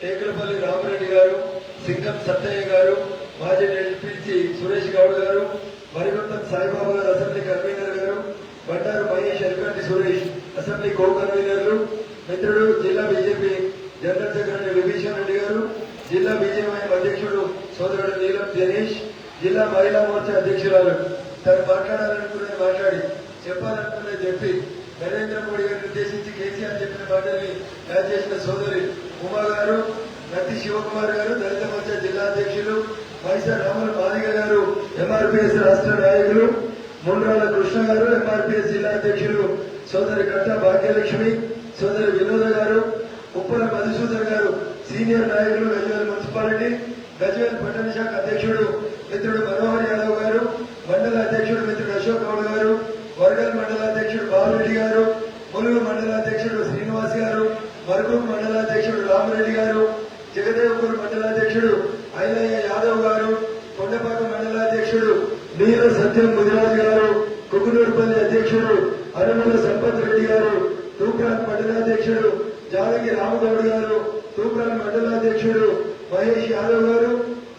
టేకులపల్లి రామరెడ్డి గారు సింగం సత్తయ్య గారు మాజీ ఎల్పిసి సురేష్ గౌడ్ గారు మరికొంతం సాయిబాబా గారు అసెంబ్లీ కన్వీనర్ గారు బండారు మహేష్ ఎల్కంటి సురేష్ అసెంబ్లీ కో కన్వీనర్లు మిత్రుడు జిల్లా BJP general secretary Vibhishan Reddy గారు జిల్లా బీజేపీ అధ్యక్షుడు సోదరుడు నీలం జనీష్ జిల్లా మహిళా మోర్చా అధ్యక్షురాలు. తను మాట్లాడాలనుకునే మాట్లాడి చెప్పాలనుకునే చెప్పి నరేంద్ర మోడీ గారిని ఉద్దేశించి కేసీఆర్ చెప్పిన మాటల్ని యాడ్ చేసిన సోదరి ఉమా గారు గతి శివకుమార్ గారు దళిత మోర్చా జిల్లా అధ్యక్షులు వైఎస్ఆర్ రాముల బాలిక గారు ఎంఆర్పీఎస్ రాష్ట్ర నాయకులు ముండ్రాల కృష్ణ గారు ఎంఆర్పీఎస్ జిల్లా అధ్యక్షులు సోదరి కట్ట భాగ్యలక్ష్మి సోదరి వినోద గారు ఉప్పల మధుసూదన్ గారు సీనియర్ నాయకులు గజ్వేల్ మున్సిపాలిటీ గజ్వేల్ పట్టణ శాఖ అధ్యక్షుడు మిత్రుడు మనోహర్ యాదవ్ గారు మండల అధ్యక్షుడు మిత్రుడు అశోక్ గౌడ్ గారు వరగల్ మండల అధ్యక్షుడు బాలరెడ్డి గారు ములుగు మండల అధ్యక్షుడు శ్రీనివాస్ గారు మరుగురు మండల అధ్యక్షుడు రామరెడ్డి గారు జగదేవ్పూర్ మండలాధ్యక్షుడు ఐలయ్య యాదవ్ గారు కొండపాక మండలాధ్యక్షుడు నీల సత్యం గుజరాజ్ గారు కుకునూరుపల్లి అధ్యక్షుడు అరుణుల సంపత్ రెడ్డి గారు తూప్రాన్ మండలాధ్యక్షుడు జానకి రామగౌడ్ గారు తూప్రాన్ మండలాధ్యక్షుడు మహేష్ యాదవ్ గారు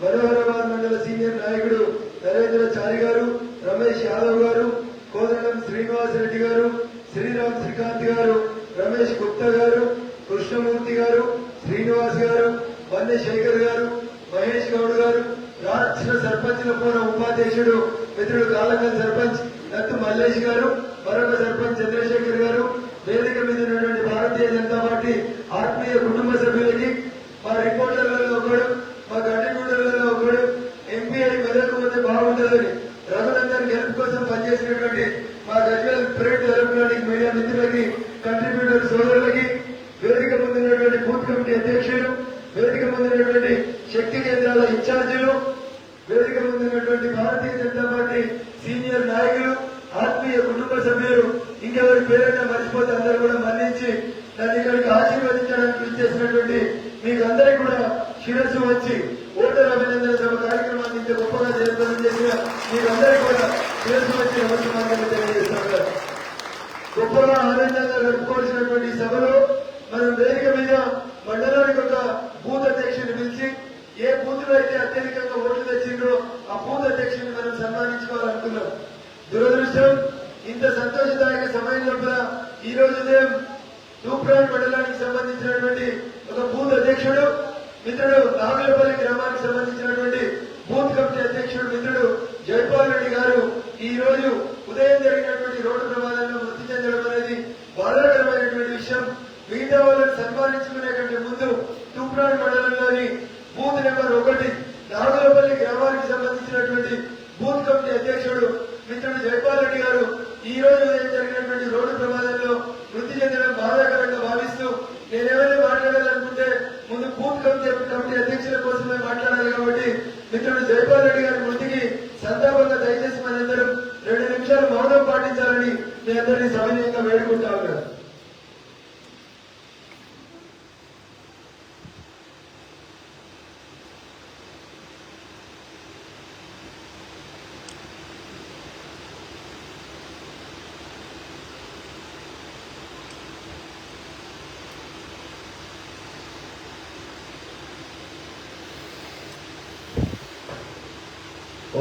మనోహరాబాద్ మండల సీనియర్ నాయకుడు నరేంద్ర చారి గారు రమేష్ యాదవ్ గారు కోదరం శ్రీనివాస్ రెడ్డి గారు శ్రీరామ్ శ్రీకాంత్ గారు రమేష్ గుప్తా గారు కృష్ణమూర్తి గారు శ్రీనివాస్ గారు వన్నె శేఖర్ గారు మహేష్ గౌడ్ గారు రాష్ట్ర సర్పంచ్ల పూర్వ ఉపాధ్యక్షుడు మిత్రుడు కాలకల్ సర్పంచ్ నత్తు మల్లేష్ గారు మరొక సర్పంచ్ చంద్రశేఖర్ గారు వేదిక మీద ఉన్నటువంటి భారతీయ జనతా పార్టీ ఆత్మీయ కుటుంబ సభ్యులకి మా రిపోర్టర్లలో ఒకడు మా గడ్డగూడలలో ఒకడు ఎంపీ అయి మెదకు పోతే బాగుంటుందని రఘునందన్ గెలుపు కోసం పనిచేసినటువంటి మా గజ్వేల్ ప్రింట్ ఎలక్ట్రానిక్ మీడియా మిత్రులకి కంట్రిబ్యూటర్ సోదరులకి వేదిక పొందినటువంటి బూత్ కమిటీ అధ్యక్షులు వేదిక పొందినటువంటి శక్తి కేంద్రాల ఇన్ఛార్జీలు వేదిక పొందినటువంటి భారతీయ జనతా పార్టీ సీనియర్ నాయకులు ఆత్మీయ కుటుంబ సభ్యులు ఇంకెవరి పేరైనా మర్చిపోతే అందరూ కూడా మన్నించి నన్ను ఇక్కడికి ఆశీర్వదించడానికి ఇచ్చేసినటువంటి మీకు అందరికీ కూడా శిరస్సు వచ్చి ఓటర్ అభినందన సభ కార్యక్రమాన్ని ఇంత గొప్పగా జయప్రదం చేసిన మీకందరికీ కూడా శిరస్సు వచ్చి నమస్కారాలు తెలియజేస్తున్నారు గొప్పగా ఆనందంగా గడుపుకోవాల్సినటువంటి ఈ సభలో మనం వేదిక మీద మండలానికి ఒక బూత్ అధ్యక్షుని పిలిచి ఏ బూత్లో అయితే అత్యధికంగా ఓట్లు తెచ్చిండ్రో ఆ బూత్ అధ్యక్షుని మనం సన్మానించుకోవాలనుకున్నాం దురదృష్టం ఇంత సంతోషదాయక సమయం లోపల ఉదయం తూప్రాన్ మండలానికి సంబంధించినటువంటి ఒక బూత్ అధ్యక్షుడు మిత్రుడు నాగులపల్లి గ్రామానికి సంబంధించినటువంటి బూత్ కమిటీ అధ్యక్షుడు మిత్రుడు జైపాల్ రెడ్డి గారు ఈ రోజు ఉదయం జరిగినటువంటి రోడ్డు ప్రమాదంలో మృతి చెందడం అనేది బాధాకరమైనటువంటి విషయం. మిగతా వాళ్ళని సన్మానించుకునే కంటే ముందు తూప్రాన్ మండలంలోని బూత్ నెంబర్ ఒకటి నాగులపల్లి గ్రామానికి సంబంధించినటువంటి బూత్ కమిటీ అధ్యక్షుడు మిత్రుడు జైపాల్ రెడ్డి గారు ఈ రోజు ఉదయం జరిగినటువంటి రోడ్డు ప్రమాదంలో మృతి చెందడం బాధాకరంగా భావిస్తూ నేనేమైనా మాట్లాడాలనుకుంటే ముందు పూర్తి కమిటీ కమిటీ అధ్యక్షుల కోసమే మాట్లాడాలి కాబట్టి మిత్రుడు జైపాల్ రెడ్డి గారి మృతికి సంతాపంగా దయచేసి మనందరం రెండు నిమిషాలు మౌనం పాటించాలని మీ అందరినీ సమయంగా వేడుకుంటా ఉన్నారు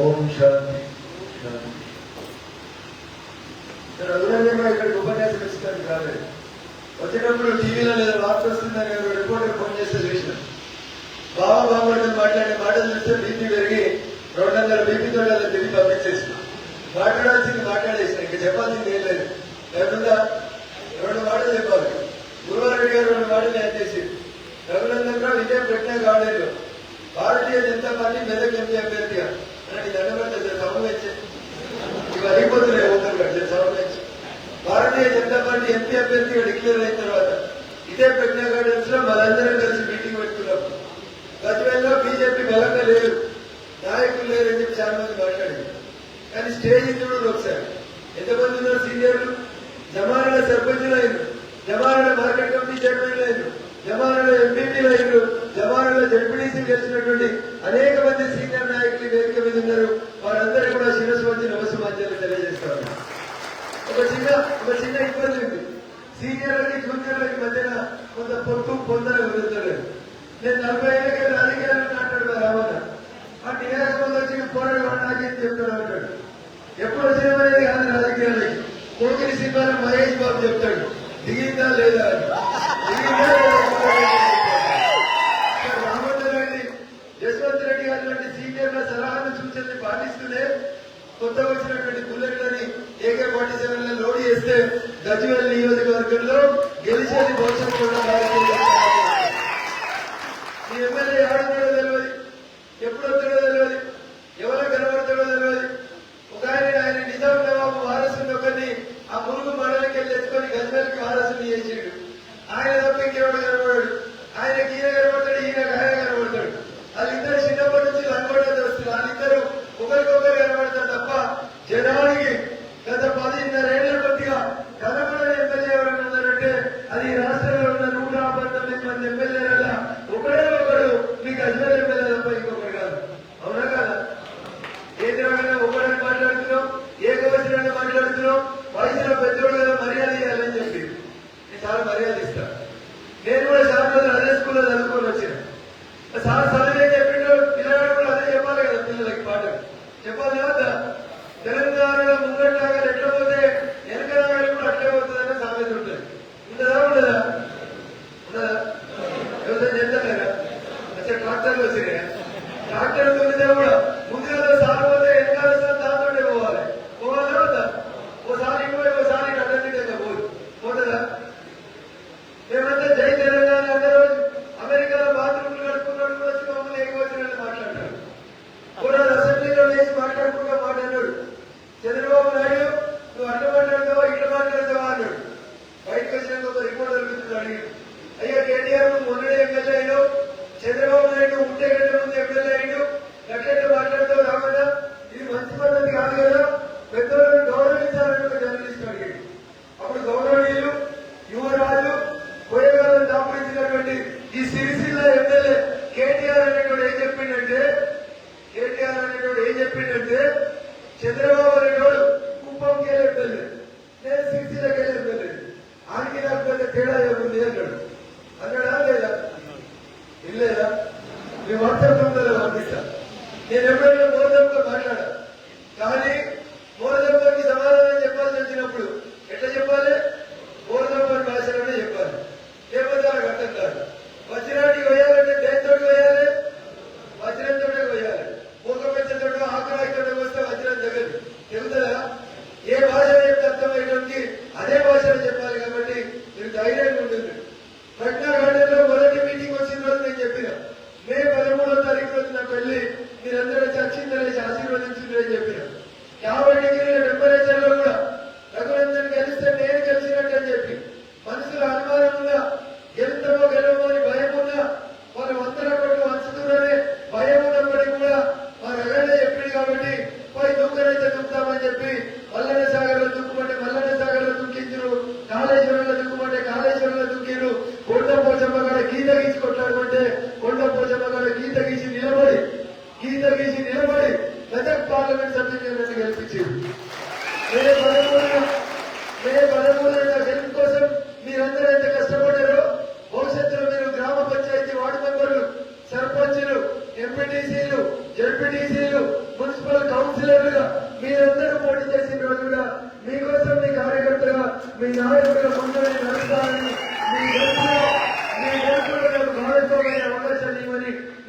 ఓం శాంతి శాంతి రఘునందన్ ఇక్కడికి ఉపన్యాసం ఇస్తాను కాలేదు వచ్చేటప్పుడు టీవీలో లేదా వార్త వస్తుందని రిపోర్టర్ ఫోన్ చేస్తే చూసిన బాబా బాగుంటుంది మాట్లాడే మాటలు చూస్తే బీపీ పెరిగి రెండు వందల బీపీతో అలా తిరిగి పంపించేసిన. మాట్లాడాల్సింది మాట్లాడేసిన. ఇంకా చెప్పాల్సింది ఏం లేదు. లేకుండా రెండు మాటలు చెప్పాలి. గురువారెడ్డి గారు రెండు మాటలు యాడ్ చేసి రఘునందన్ రావు ఇదే పెట్టిన కాలేదు భారతీయ జనతా పార్టీ మెదక్ ఎంపీ అభ్యర్థిగా. భారతీయ జనతా పార్టీ ఎంపీ అభ్యర్థిగా డిక్లేర్ అయిన తర్వాత ఇదే ప్రజ్ఞా గార్డెన్స్లో మనందరం కలిసి మీటింగ్ పెట్టుకున్నాం. గజ్వేల్లో బీజేపీ బలంగా లేరు నాయకులు లేరని చెప్పి చాలా మంది మాట్లాడింది కానీ stage forty five forty seven load చేస్తే గజ్వేల్ నియోజకవర్గంలో గెలిచేది బహుశా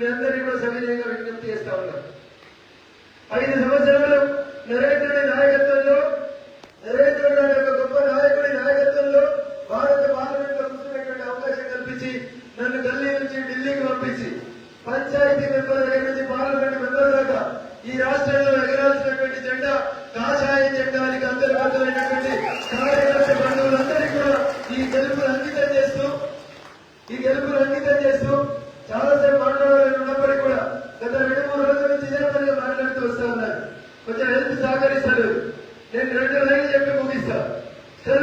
మీ అందరినీ కూడా సవినయంగా విజ్ఞప్తి చేస్తా ఉన్నారు. ఐదు సంవత్సరాలు నరేంద్ర నాయకత్వంలో నరేంద్ర గారి యొక్క గొప్ప నాయకుడి నాయకత్వంలో భారత పార్లమెంట్లో కూర్చునేటువంటి అవకాశం కల్పించి నన్ను గల్లీ నుంచి ఢిల్లీకి పంపించి పంచాయతీ మెంబర్ దగ్గర నుంచి పార్లమెంట్ మెంబర్ దాకా ఈ రాష్ట్రంలో ఎగరాల్సినటువంటి జెండా కాషాయ జెండానికి అంతర్గతమైనటువంటి కార్యకర్త బంధువులందరికీ కూడా ఈ గెలుపులు అంకితం చేస్తూ ఈ గెలుపులు అంకితం చేస్తూ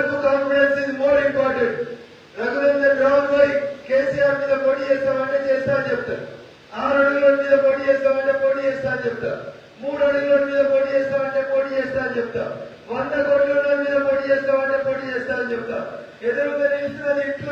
ప్రజలకు కాన్ఫిడెన్స్ ఇది మోర్ ఇంపార్టెంట్ రఘునందన్ రావు పోయి కేసీఆర్ మీద పోటీ చేస్తామంటే చేస్తా అని చెప్తారు. ఆరు అడుగుల మీద పోటీ చేస్తామంటే పోటీ చేస్తా అని చెప్తారు. మూడు అడుగుల మీద పోటీ చేస్తామంటే పోటీ చేస్తా అని చెప్తా వంద కోట్ల మీద పోటీ చేస్తామంటే పోటీ చేస్తా అని చెప్తా ఎదురుగా ఇంట్లో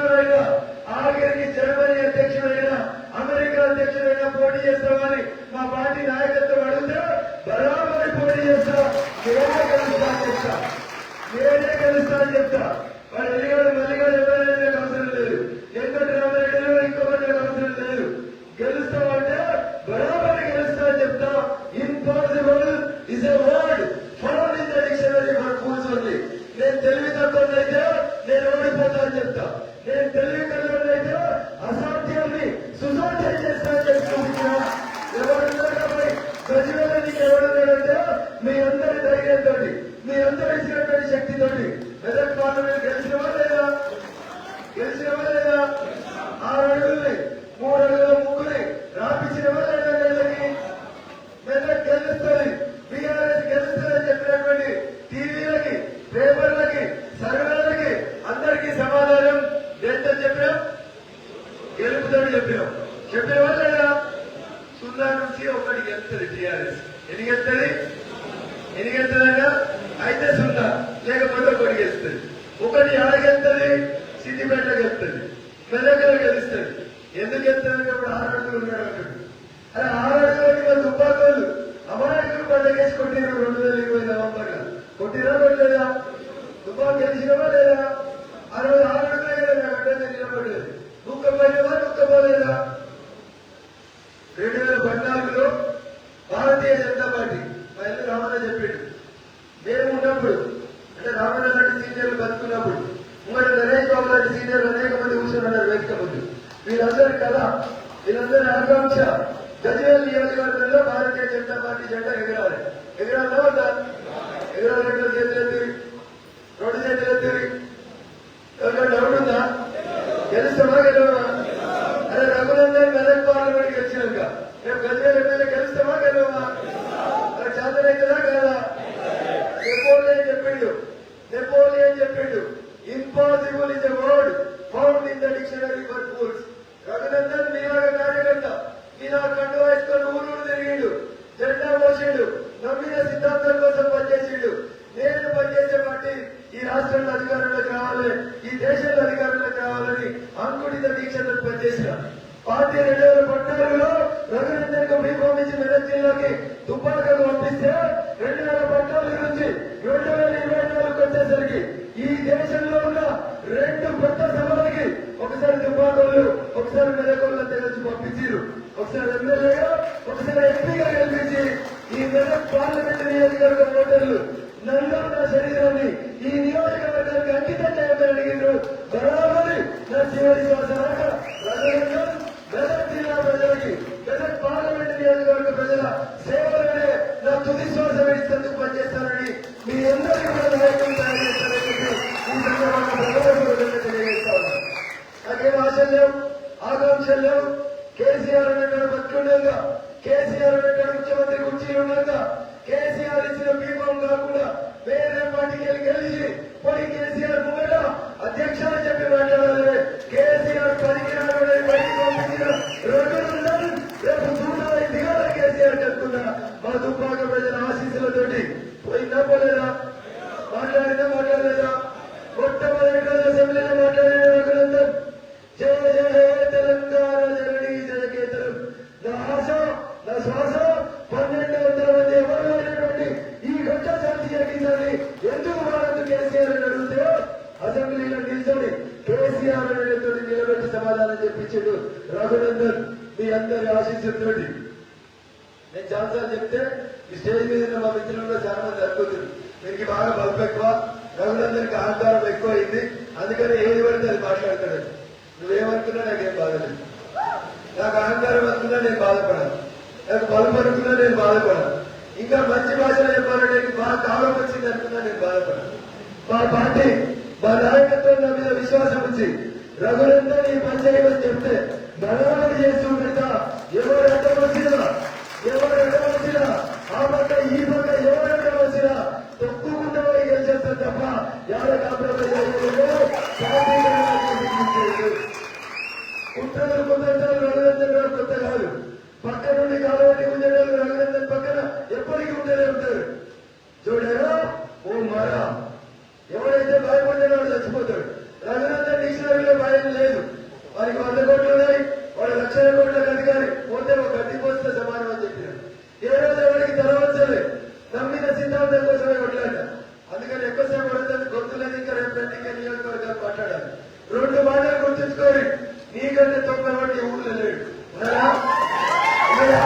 ప్రవేశపెట్టబోతుంది వీళ్ళందరూ కదా వీళ్ళందరూ ఆకాంక్ష. గజవేల్ నియోజకవర్గంలో భారతీయ జనతా పార్టీ జెండా ఎగరాలి. ఎగరాలి ఎగరాలి ఎగరాలంటే చేతులెత్తి రెండు చేతులెత్తి ఎవరికైనా డౌట్ ఉందా? గెలుస్తామా గెలవా అదే రఘునందన్ గజల్ పార్లమెంట్ గెలిచినాక. మేము గజవేల్ ఎమ్మెల్యే గెలుస్తామా గెలవా అలా చేతనైతుందా కదా? నెపోలియన్ చెప్పిండు. నెపోలియన్ చెప్పిండు. Impossible is a word in the dictionary for fools. Raghunandan Meera Karyananda. Meera você é do programa. మా పార్టీ మా నాయకత్వం నా మీద విశ్వాసం ఉంది రఘులందరూ ఈ పని చేయమని చెప్తే మనవాడు చేస్తూ ఎవరు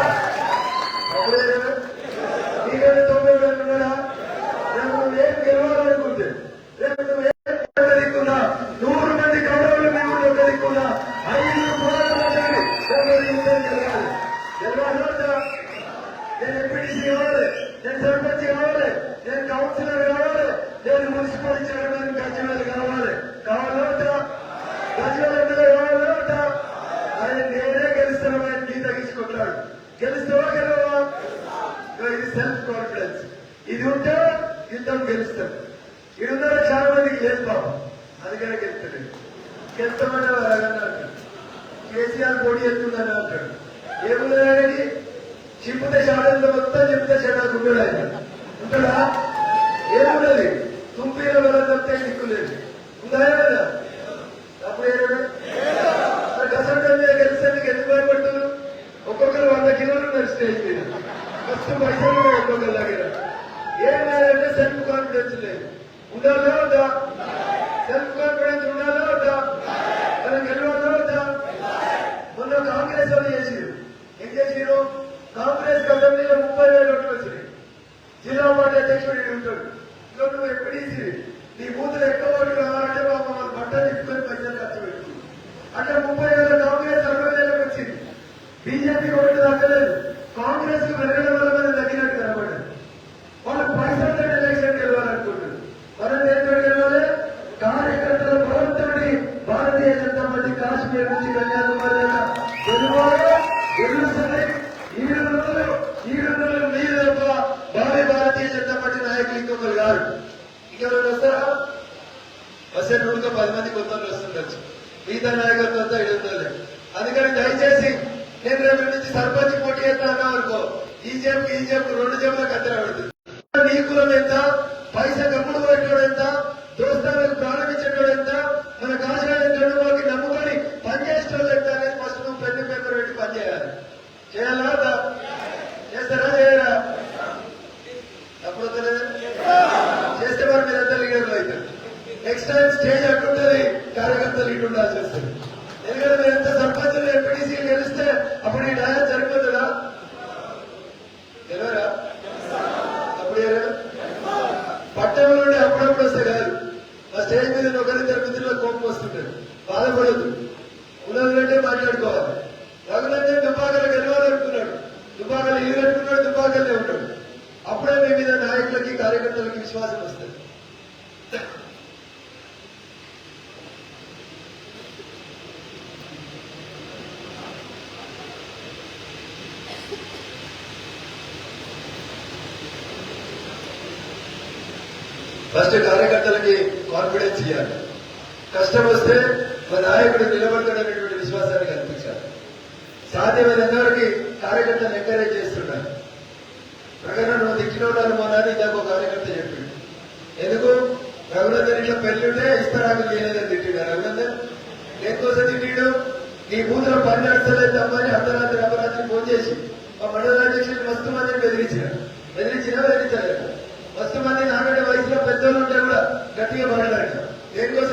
Yeah. ఉన్నారు ఇంకెవరైనా వస్తారా వచ్చే నూటితో పది మంది కొత్త వస్తుండొచ్చు. మిగతా నాయకులతో అంతా ఇడుతుంది అందుకని దయచేసి నేను రేపటి నుంచి సర్పంచ్ పోటీ చేస్తాను అనుకో ఈ చెప్పు ఈ చెప్పు రెండు చెప్పు కత్తెర పడుతుంది నీ కులం ఎంత పైసా టైం స్టేజ్ అట్టుంటది కార్యకర్తలు ఇటు చేస్తారు ఎందుకంటే ఎంత సర్పంచులు ఎంపీటీసీ గెలిస్తే అప్పుడు ఈ డయా సరిపోతుందా? తెలియరా అప్పుడు పట్టణం నుండి అప్పుడప్పుడు వస్తే కాదు. మా స్టేజ్ మీద ఒకరిద్దరు మిత్రుల కోపం వస్తుంటారు బాధపడదు ఉన్నదంటే మాట్లాడుకోవాలి. రఘునంటే దుబ్బాకలు గెలవాలనుకున్నాడు. దుబ్బాకలు రెట్టుకున్నాడు దుబ్బాకలే ఉంటాడు అప్పుడే మీ మీద నాయకులకి కార్యకర్తలకి విశ్వాసం వస్తుంది. ఫస్ట్ కార్యకర్తలకి కాన్ఫిడెన్స్ ఇవ్వాలి కష్టం వస్తే మన నాయకుడు నిలబడతాడనేటువంటి విశ్వాసాన్ని కల్పించాలి. సాధ్యమైన వారికి కార్యకర్తలు ఎంకరేజ్ చేస్తున్నారు ప్రకటన నువ్వు దిక్కినోడాలు మొన్నది ఇందాక ఒక కార్యకర్త చెప్పింది ఎందుకు? రఘునందన్ ఇంట్లో పెళ్ళి ఇస్తారాకు లేదని తిట్టిడు రఘునందన్? దేనికోసం తిట్టిడు? నీ కూతురు పని నడచలేదు తప్పని అర్ధరాత్రి అపరాత్రి ఫోన్ చేసి మా మండల అధ్యక్షుడు మస్తు మందిని బెదిరించారు బెదిరించినా బెదిరించలేదు. మస్తు మంది నాకంటే ఉద్యోగం ఉంటే కూడా గట్టిగా పోరాడారు ఏం కోసం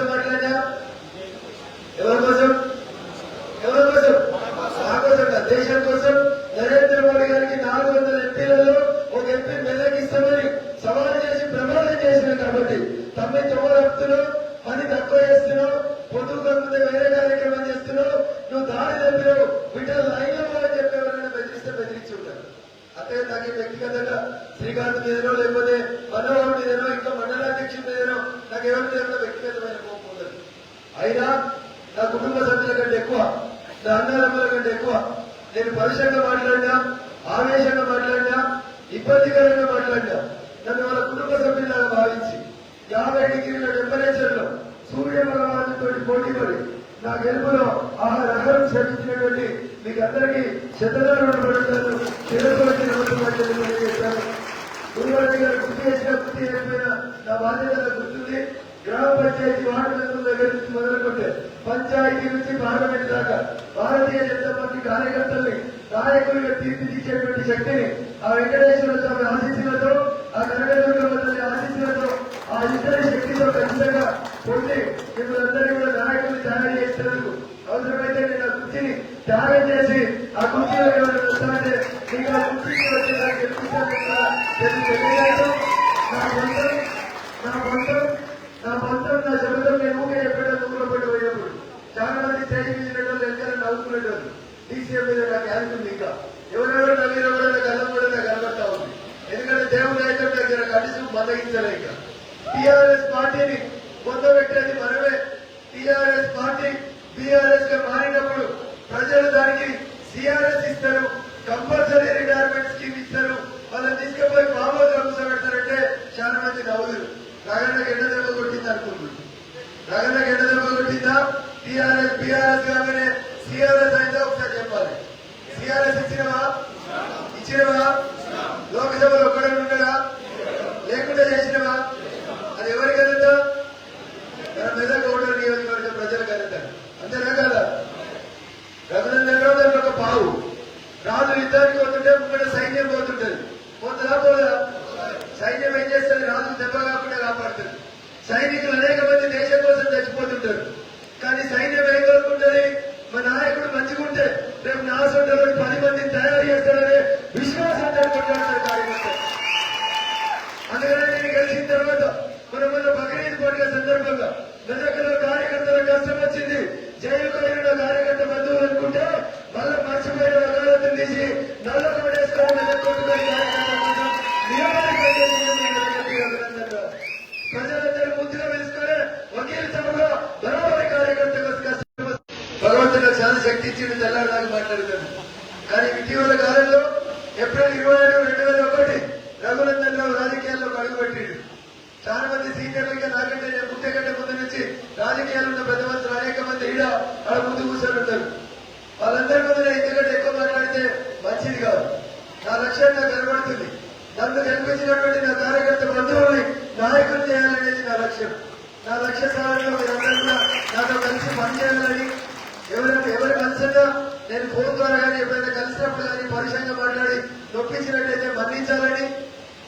నేను ఫోన్ ద్వారా కానీ ఎప్పుడైతే కలిసినప్పుడు కానీ పరుషంగా మాట్లాడి నొప్పించినట్టయితే మరణించాలని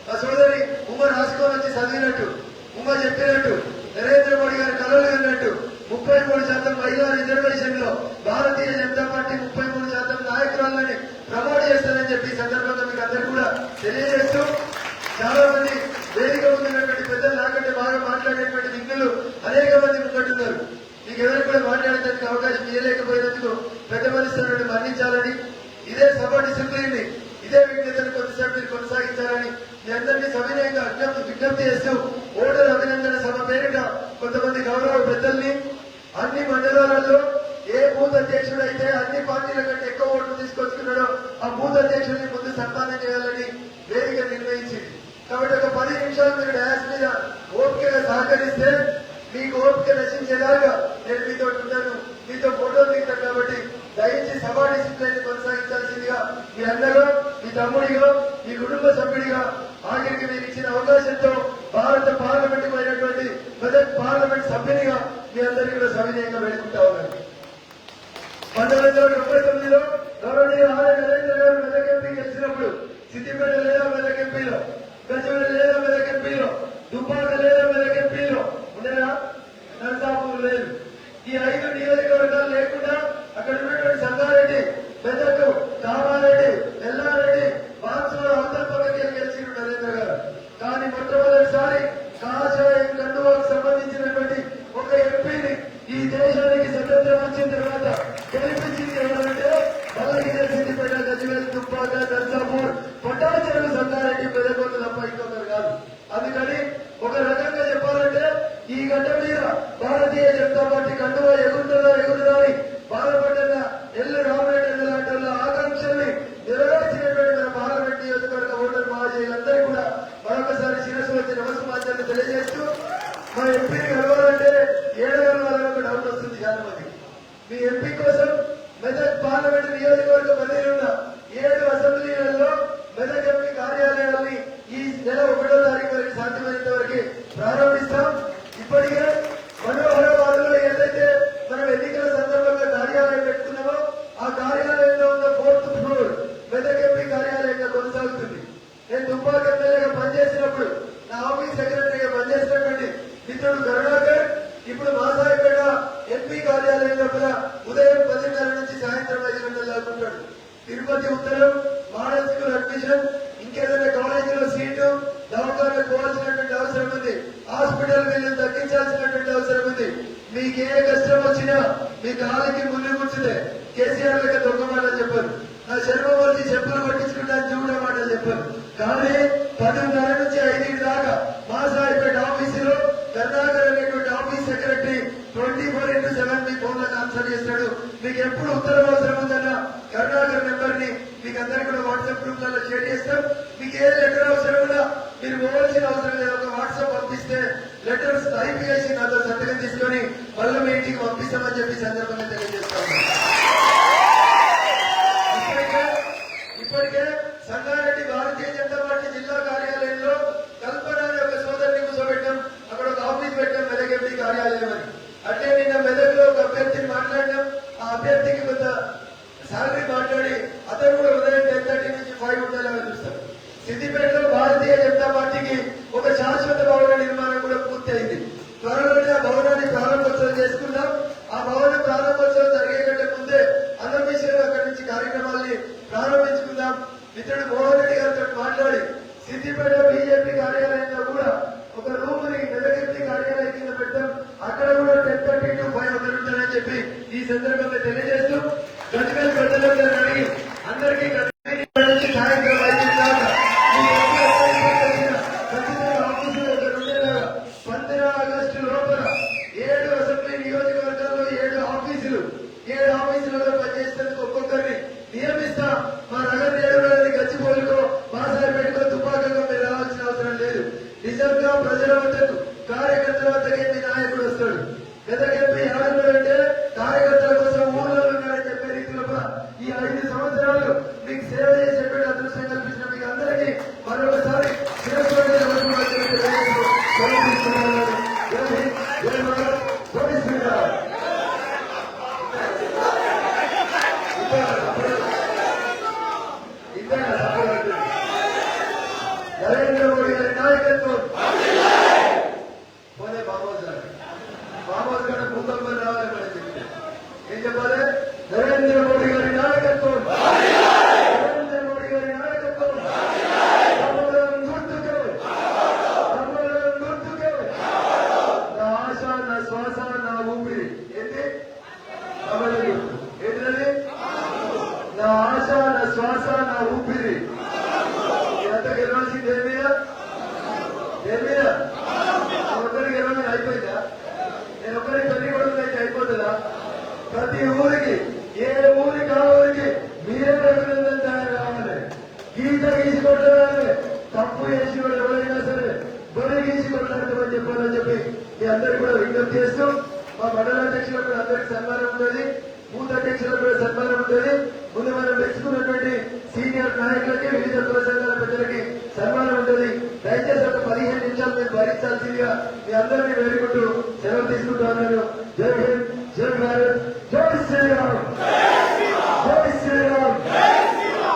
మా సోదరి ఉమ్మ రాసుకొని వచ్చి చదివినట్టు ఉమ్మ చెప్పినట్టు నరేంద్ర మోడీ గారి కలలు విన్నట్టు ముప్పై మూడు శాతం మహిళా రిజర్వేషన్లో భారతీయ జనతా పార్టీ ముప్పై మూడు శాతం నాయకురాలని ప్రమోట్ చేస్తానని చెప్పి సందర్భంగా మీకు అందరు కూడా తెలియజేస్తూ చాలా మంది వేదిక ముందున్నటువంటి పెద్దలు నాకంటే బాగా మాట్లాడేటువంటి విఘ్నులు అనేక మంది ముందుంటున్నారు మీకు ఎవరు కూడా మాట్లాడడానికి అవకాశం ఇవ్వలేకపోయినందుకు పెద్ద మనిషి మన్నించాలని ఇదే సభ డిసిప్లిన్ని ఇదే విజ్ఞతను కొద్దిసేపు మీరు కొనసాగించాలని మీ అందరినీ సవినయంగా విజ్ఞప్తి విజ్ఞప్తి చేస్తూ ఓటర్ అభినందన సభ పేరిట కొంతమంది గౌరవ పెద్దల్ని అన్ని మండలాలలో ఏ బూత్ అధ్యక్షుడు అయితే అన్ని పార్టీల కంటే ఎక్కువ ఓట్లు తీసుకొచ్చుకున్నాడో ఆ బూత్ అధ్యక్షుడిని ముందు సన్మానం చేయాలని వేదిక నిర్ణయించింది. కాబట్టి ఒక పది నిమిషాలు మీరు డాన్స్ మీద ఓపికగా సహకరిస్తే మీకు ఓపిక నశించేలాగా నేను మీతో ఉంటాను. మీతో ఫోటోలు దిగుతాను కాబట్టి దయచేసి సభా డిసిప్లైన్ కొనసాగించాల్సిందిగా మీ అందరూ మీ తమ్ముడిగా మీ కుటుంబ సభ్యుడిగా ఆఖరికి మీరు ఇచ్చిన అవకాశంతో భారత పార్లమెంట్కు అయినటువంటి మెదక్ పార్లమెంట్ సభ్యునిగా మీ అందరికీ కూడా సవినయంగా వేడుకుంటా ఉన్నాను. పంతొమ్మిది వందల డెబ్బై తొమ్మిదిలో గౌరవనీయ ఆర్య నరేంద్ర గారు మెదక్ ఎంపీ గెలిచినప్పుడు సిద్దిపేట లేదా మెదక్ ఎంపీలో గజపేట లేదా మెదక్ ఎంపీలో దుబ్బాక లేదా మెదక్ ఎంపీలో ఉండేనా నరసాపూర్ లేదు. ఈ ఐదు నియోజకవర్గాలు లేకుండా అక్కడ ఉన్నటువంటి సంగారెడ్డి మెదక్ కామారెడ్డి ఎల్లారెడ్డి బాన్సువాడ అందరి పక్కకి గెలిచిండు నరేంద్ర గారు. కానీ మొట్టమొదటిసారి కాషాయం కండువాకు సంబంధించినటువంటి ఒక ఎంపీని ఈ దేశానికి స్వతంత్రం వచ్చిన తర్వాత గెలిపించింది ఎవరంటే వాళ్ళకి సిద్దిపేట గజ్వేల్ దుబ్బాక నర్సాపూర్ పట్టాచెరువు సంగారెడ్డి పెదకొండ తప్ప ఇంకొకరు కాదు అందుకని ఒక రకంగా చెప్పాలంటే ఈ గడ్డ మీద భారతీయ జనతా పార్టీ కండువా ఎగురుతుందా ఎగురుదా అని బాధపడ్డ ఎల్లు రామరెడ్డి లాంటి వాళ్ళ ఆకాంక్షల్ని నెరవేర్చినటువంటి మన పార్లమెంట్ నియోజకవర్గ ఓటర్ మహాశయులందరూ కూడా మరొకసారి శిరస్సు వచ్చి నమస్కారాలు తెలియజేస్తూ మా ఎంపీని కలవాలంటే ఏడవల వాళ్ళకు డౌట్ వస్తుంది చాలా మంది మీ ఎంపీ కోసం మెదక్ పార్లమెంట్ నియోజకవర్గ పరిధిలో ఉన్న ఏడు అసెంబ్లీలలో మెదక్ ఎంపీ కార్యాలయాల్ని ఈ నెల ఒకటో తారీఖు వరకు సాధ్యమైనంత వరకు ప్రారంభిస్తాం ఇప్పటికే మనోహరాబాద్లో ఏదైతే మనం ఎన్నికల సందర్భంగా కార్యాలయం పెట్టుకున్నామో ఆ కార్యాలయంలో ఉన్న ఫోర్త్ ఫ్లోర్ మెదక్ ఎంపీ కార్యాలయంగా కొనసాగుతుంది నేను దుబ్బాక ఎమ్మెల్యేగా పనిచేసినప్పుడు నా ఆఫీస్ సెక్రటరీగా పనిచేసినటువంటి మిత్రుడు కరుణాకర్ ఇప్పుడు మాసాయిపేట ఎంపీ కార్యాలయం లోపల ఉదయం పదిన్నర నుంచి సాయంత్రం ఐదు గంటల దాకా ఉంటాడు తిరుపతి